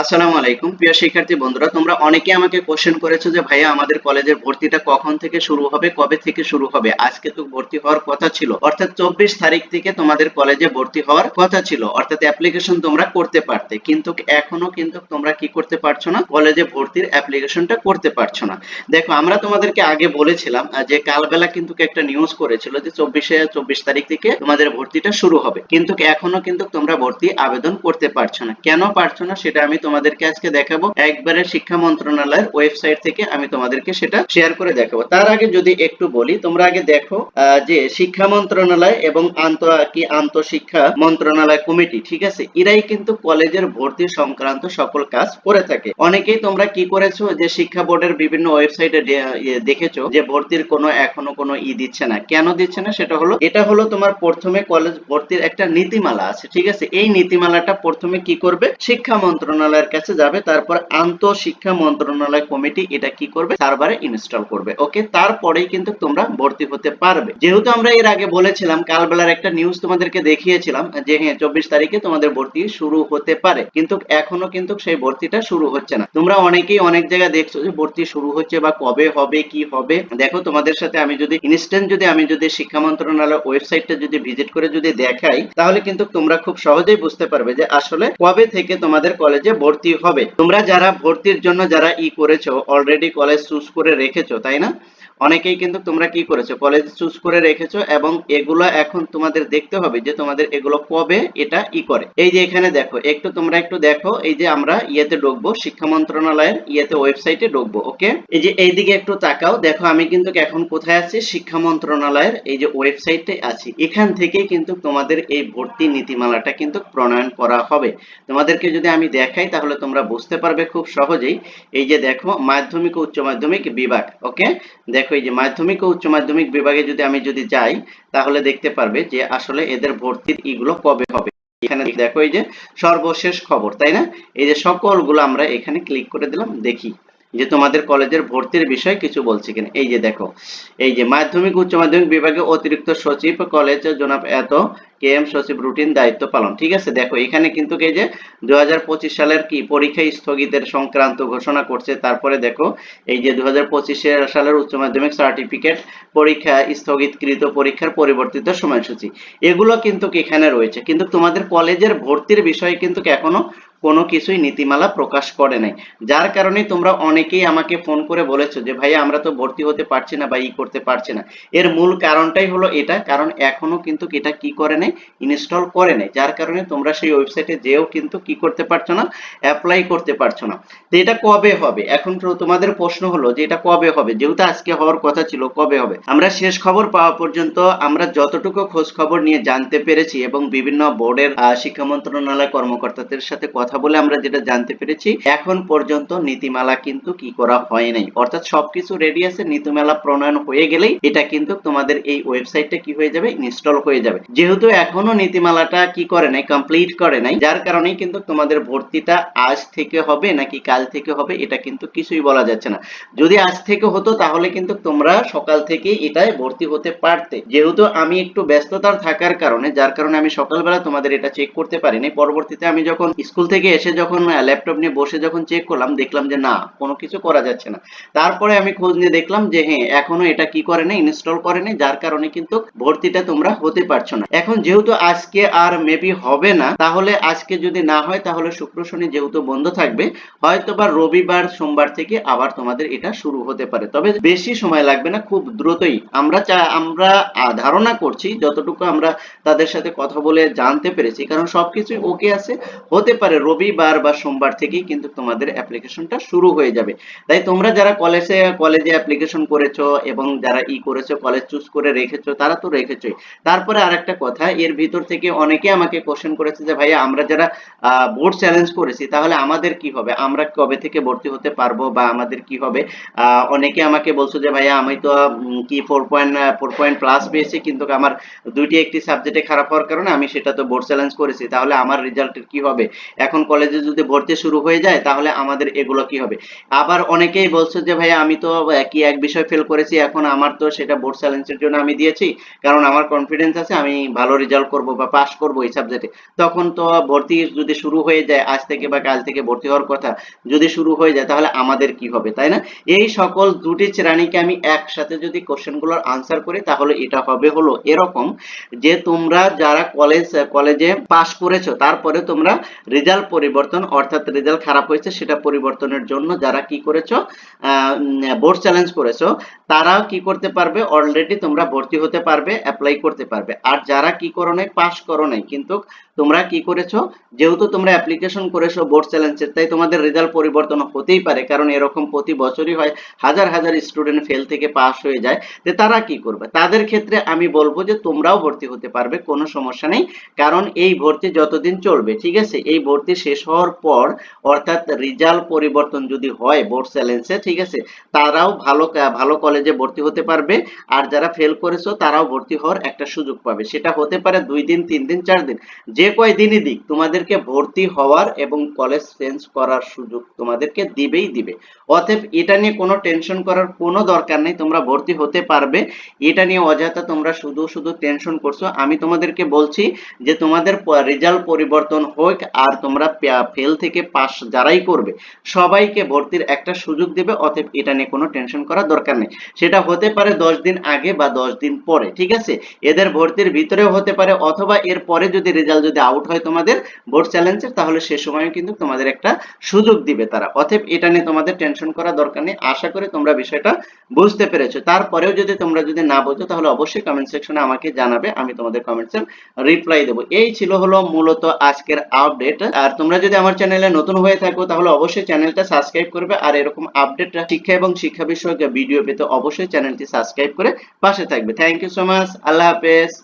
আসসালামু আলাইকুম। প্রিয় শিক্ষার্থী বন্ধুরা, তোমরা অনেকে আমাকে কোশ্চেন করেছ যে, ভাইয়া, আমাদের কলেজের ভর্তিটা কখন থেকে শুরু হবে? কবে থেকে শুরু হবে? আজকে তো ভর্তি হওয়ার কথা ছিল। অর্থাৎ চব্বিশ তারিখ থেকে তোমাদের কলেজে ভর্তি হওয়ার কথা ছিল। অর্থাৎ অ্যাপ্লিকেশন তোমরা করতে পারতে। কিন্তু এখনও কিন্তু তোমরা কি করতে পারছ না? কলেজে ভর্তির অ্যাপ্লিকেশনটা করতে পারছ না। দেখো, আমরা তোমাদেরকে আগে বলেছিলাম যে কালবেলা কিন্তু একটা নিউজ করেছিল যে, চব্বিশে চব্বিশ তারিখ থেকে তোমাদের ভর্তিটা শুরু হবে। কিন্তু এখনও কিন্তু তোমরা ভর্তি আবেদন করতে পারছ না। কেন পারছ না, সেটা আমি তোমাদেরকে আজকে দেখাবো। একবারে শিক্ষা মন্ত্রণালয়ের ওয়েবসাইট থেকে আমি তোমাদেরকে সেটা শেয়ার করে দেখাবো। তার আগে যদি একটু বলি, তোমরা আগে দেখো যে শিক্ষা মন্ত্রণালয় এবং আন্ত, কি আন্তঃশিক্ষা মন্ত্রণালয় কমিটি, ঠিক আছে? এরাই কিন্তু কলেজের ভর্তি সংক্রান্ত সকল কাজ করে থাকে। অনেকেই তোমরা কি করেছ, যে শিক্ষা বোর্ডের বিভিন্ন ওয়েবসাইটে দেখেছ, যে ভর্তির কোনো, এখনও কোনো ই দিচ্ছে না। কেন দিচ্ছে না? সেটা হলো, এটা হলো তোমার প্রথমে কলেজ ভর্তির একটা নীতিমালা আছে, ঠিক আছে? এই নীতিমালাটা প্রথমে কি করবে? শিক্ষা মন্ত্রণালয়ের কাছে যাবে, তারপর আন্ত শিক্ষা মন্ত্রণালয় কমিটি এটা কি করবে? সার্ভারে ইনস্টল করবে। ওকে, তারপরেই কিন্তু তোমরা ভর্তি হতে পারবে। যেহেতু আমরা এর আগে বলেছিলাম, কালবেলার একটা নিউজ তোমাদেরকে দেখিয়েছিলাম যে হ্যাঁ চব্বিশ তারিখে তোমাদের ভর্তি শুরু হতে পারে, কিন্তু এখনও কিন্তু সেই ভর্তিটা শুরু হচ্ছে না। তোমরা অনেকেই অনেক জায়গায় দেখছ যে ভর্তি শুরু হচ্ছে বা কবে হবে, কি হবে। দেখো, তোমাদের সাথে আমি যদি ইনস্ট্যান্ট যদি আমি যদি শিক্ষা মন্ত্রণালয় ওয়েবসাইটটা যদি ভিজিট করে যদি দেখাই, তাহলে কিন্তু তোমরা খুব সহজেই বুঝতে পারবে যে আসলে কবে থেকে তোমাদের কলেজে ভর্তি হবে। তোমরা যারা ভর্তির জন্য যারা ই করেছ অলরেডি কলেজ চুজ করে রেখেছো, তাই না? অনেকেই কিন্তু তোমরা কি করেছ? কলেজ চুজ করে রেখেছো এবং এগুলো এখন তোমাদের দেখতে হবে যে তোমাদের এগুলো কবে এটা ই করে। এই যে এখানে দেখো, একটু তোমরা একটু দেখো, এই যে আমরা ইয়েতে ঢুকবো, শিক্ষা মন্ত্রণালয়ের ইয়েতে ওয়েবসাইটে ঢুকবো ওকে এই যে এইদিকে একটু তাকাও, দেখো আমি কিন্তু এখন কোথায় আছি? শিক্ষা মন্ত্রণালয়ের এই যে ওয়েবসাইটে আছি। এখান থেকেই কিন্তু তোমাদের এই ভর্তি নীতিমালাটা কিন্তু প্রণয়ন করা হবে। তোমাদেরকে যদি আমি দেখাই, তাহলে তোমরা বুঝতে পারবে খুব সহজেই। এই যে দেখো, মাধ্যমিক ও উচ্চ মাধ্যমিক বিভাগ ওকে দেখো এই যে মাধ্যমিক ও উচ্চ মাধ্যমিক বিভাগে যদি আমি যদি যাই, তাহলে দেখতে পারবে যে আসলে এদের ভর্তির ইগুলো কবে হবে। এখানে দেখো, এই যে সর্বশেষ খবর, তাই না? এই যে সকলগুলো আমরা এখানে ক্লিক করে দিলাম, দেখি। যে তোমাদের কলেজের ভর্তির বিষয়ে কিছু বলছে কিনা। এই যে দেখো, এই যে মাধ্যমিক, উচ্চ মাধ্যমিক বিভাগে অতিরিক্ত সচিব কলেজ জনাব এত কে এম সচিব রুটিন দায়িত্ব পালন। ঠিক আছে, দেখো, এখানে কিন্তু এই যে দু সালের কি পরীক্ষা স্থগিতের সংক্রান্ত ঘোষণা করছে, তারপরে দেখো, এই যে দু সালের উচ্চ মাধ্যমিক সার্টিফিকেট পরীক্ষা স্থগিতকৃত পরীক্ষার পরিবর্তিত সময়সূচি। এগুলো কিন্তু এখানে রয়েছে। কিন্তু তোমাদের কলেজের ভর্তির বিষয়ে কিন্তু এখনও কোনো কিছুই নীতিমালা প্রকাশ করে নাই। যার কারণে তোমরা অনেকেই আমাকে ফোন করে বলেছ যে ভাই আমরা তো ভর্তি হতে পারছি না বা ই করতে পারছি না। এর মূল কারণটাই হলো এটা, কারণ এখনও কিন্তু এটা কি করে নাই, ইনস্টল করে নাই। যার কারণে তোমরা সেই ওয়েবসাইটে যেও কিন্তু কি করতে পারছ না, অ্যাপ্লাই করতে পারছ না। তো এটা কবে হবে? এখন তো তোমাদের প্রশ্ন হলো যে, এটা কবে হবে? যেহেতু আজকে হওয়ার কথা ছিল, কবে হবে? আমরা শেষ খবর পাওয়া পর্যন্ত আমরা যতটুকু খোঁজ খবর নিয়ে জানতে পেরেছি এবং বিভিন্ন বোর্ডের শিক্ষা মন্ত্রণালয় কর্মকর্তাদের সাথে কথা বলে আমরা যেটা জানতে পেরেছি, এখন পর্যন্ত নীতিমালা কিন্তু কি করা হয় নাই। অর্থাৎ সবকিছু রেডি আছে, নীতিমালা প্রণয়ন হয়ে গেলেই এটা কিন্তু তোমাদের এই ওয়েবসাইটটা কি হয়ে যাবে? ইনস্টল হয়ে যাবে। যেহেতু এখনও নীতিমালাটা কি করে নাই কমপ্লিট করে নাই, যার কারণেই কিন্তু তোমাদের ভর্তিটা আজ থেকে হবে নাকি কাল থেকে হবে, এটা কিন্তু কিছুই বলা যাচ্ছে না। যদি আজ থেকে হতো, তাহলে কিন্তু তোমরা সকাল থেকে এটায় ভর্তি হতে পারতে। যেহেতু আমি একটু ব্যস্ততার থাকার কারণে, যার কারণে আমি সকালবেলা তোমাদের এটা চেক করতে পারিনি, পরবর্তীতে আমি যখন স্কুল থেকে এসে যখন ল্যাপটপ নিয়ে বসে যখন চেক করলাম, দেখলাম যে না, কোনো কিছু করা যাচ্ছে না। তারপরে আমি খোঁজ নিয়ে দেখলাম যে হ্যাঁ এখনও এটা কি করে নাই ইনস্টল করে নাই, যার কারণে কিন্তু ভর্তিটা তোমরা হতে পারছ না। এখন যেহেতু আজকে আর মেবি হবে না, তাহলে আজকে যদি না হয়, তাহলে শুক্র শনি যেহেতু বন্ধ থাকবে হয়তো বা রবিবার, সোমবার থেকে আবার তোমাদের এটা শুরু হতে পারে। তবে বেশি সময় লাগবে না, খুব দ্রুতই। আমরা আমরা ধারণা করছি, যতটুকু আমরা তাদের সাথে কথা বলে জানতে পেরেছি, কারণ সবকিছুই ওকে আছে, হতে পারে। রবিবার বা সোমবার থেকেই কিন্তু তোমাদের অ্যাপ্লিকেশনটা শুরু হয়ে যাবে। তাই তোমরা যারা কলেজে কলেজে অ্যাপ্লিকেশন করেছ এবং যারা ই করেছ কলেজ চুজ করে রেখেছো, তারা তো রেখেছোই। তারপরে আরেকটা কথা, এর ভিতর থেকে অনেকে আমাকে কোশ্চেন করেছে যে, ভাইয়া, আমরা যারা বোর্ড চ্যালেঞ্জ করেছি, তাহলে আমাদের কি হবে? আমরা কবে থেকে ভর্তি হতে পারব বা আমাদের কি হবে? অনেকে আমাকে বলছো যে, ভাইয়া, আমি তো কি four point four point plus পেয়েছি, কিন্তু আমার দুইটি একটি সাবজেক্টে খারাপ হওয়ার কারণে আমি সেটা তো বোর্ড চ্যালেঞ্জ করেছি, তাহলে আমার রেজাল্টের কি হবে? এখন তখন কলেজে যদি ভর্তি শুরু হয়ে যায়, তাহলে আমাদের এগুলো কি হবে? আবার অনেকেই বলছে যে ভাই আমি তো কি এক বিষয় ফেল করেছি, এখন আমার তো সেটা বোর্ড চ্যালেঞ্জের জন্য আমি দিয়েছি, কারণ আমার কনফিডেন্স আছে, আমি ভালো রেজাল্ট করব বা পাস করব এই সাবজেক্টে তখন তো ভর্তি যদি শুরু হয়ে যায়, আজ থেকে বা কাল থেকে ভর্তি হওয়ার কথা, যদি শুরু হয়ে যায়, তাহলে আমাদের কি হবে, তাই না? এই সকল দুটি শ্রেণীকে আমি একসাথে যদি কোশ্চেনগুলোর আনসার করি, তাহলে এটা হবে হলো এরকম যে, তোমরা যারা কলেজ কলেজে পাশ করেছ, তারপরে তোমরা রেজাল্ট পরিবর্তন, অর্থাৎ রেজাল্ট খারাপ হয়েছে, সেটা পরিবর্তনের জন্য যারা কি করেছ বোর্ড চ্যালেঞ্জ করেছ, তারাও কি করতে পারবে? অলরেডি তোমরা ভর্তি হতে পারবে অ্যাপ্লাই করতে পারবে। আর যারা কি করো নাই পাস করো নাই, কিন্তু তোমরা কি করেছ, যেহেতু তোমরা অ্যাপ্লিকেশন করেছ বোর্ড চ্যালেঞ্জের তাই তোমাদের রেজাল্ট পরিবর্তন হতেই পারে। কারণ এরকম প্রতি বছরই হয়, হাজার হাজার স্টুডেন্ট ফেল থেকে পাস হয়ে যায় যে তারা কি করবে? তাদের ক্ষেত্রে আমি বলব যে তোমরাও ভর্তি হতে পারবে, কোনো সমস্যা নেই। কারণ এই ভর্তি যতদিন চলবে, ঠিক আছে? এই ভর্তি শেষ হওয়ার পর, অর্থাৎ রেজাল্ট পরিবর্তন যদি হয় বোর্ড চ্যালেঞ্জে ঠিক আছে, তারাও ভালো ভালো কলেজে ভর্তি হতে পারবে। আর যারা ফেল করেছ, তারাও ভর্তি হওয়ার একটা সুযোগ পাবে। সেটা হতে পারে দুই দিন, তিন দিন, চার দিন। যে কয় দিনই দিক, তোমাদেরকে ভর্তি হওয়ার এবং কলেজ চেঞ্জ করার সুযোগ তোমাদেরকে দিবেই দিবে। অতএব এটা নিয়ে কোনো টেনশন করার কোনো দরকার নেই, তোমরা ভর্তি হতে পারবে। এটা নিয়ে অযথা তোমরা শুধু শুধু টেনশন করছ। আমি তোমাদেরকে বলছি যে তোমাদের রেজাল্ট পরিবর্তন হোক আর তোমরা ফেল থেকে পাস যারাই করবে, সবাইকে ভর্তির একটা সুযোগ দেবে, অতএব এটা নিয়ে কোনো টেনশন করার দরকার নেই। সেটা হতে পারে দশ দিন আগে বা দশ দিন পরে, ঠিক আছে? এদের ভর্তির ভিতরেও হতে পারে, অথবা এর পরে যদি রেজাল্ট যদি আউট হয় তোমাদের বোর্ড চ্যালেঞ্জের তাহলে সে সময় কিন্তু তোমাদের একটা সুযোগ দিবে তারা। অতএব এটা নিয়ে তোমাদের টেনশন করার দরকার নেই। আশা করি তোমরা বিষয়টা বুঝতে পেরেছ। তারপরেও যদি তোমরা যদি না বোঝো, তাহলে অবশ্যই কমেন্ট সেকশনে আমাকে জানাবে, আমি তোমাদের কমেন্টসের রিপ্লাই দেবো। এই ছিল হলো মূলত আজকের আপডেট আর তোমরা যদি আমার চ্যানেলে নতুন হয়ে থাকো, তাহলে অবশ্যই চ্যানেলটা সাবস্ক্রাইব করবে আর এরকম আপডেট শিক্ষা এবং শিক্ষা বিষয়ক ভিডিও পেতে অবশ্যই চ্যানেলটি সাবস্ক্রাইব করে পাশে থাকবে। থ্যাংক ইউ সো মাচ আল্লাহ হাফেজ।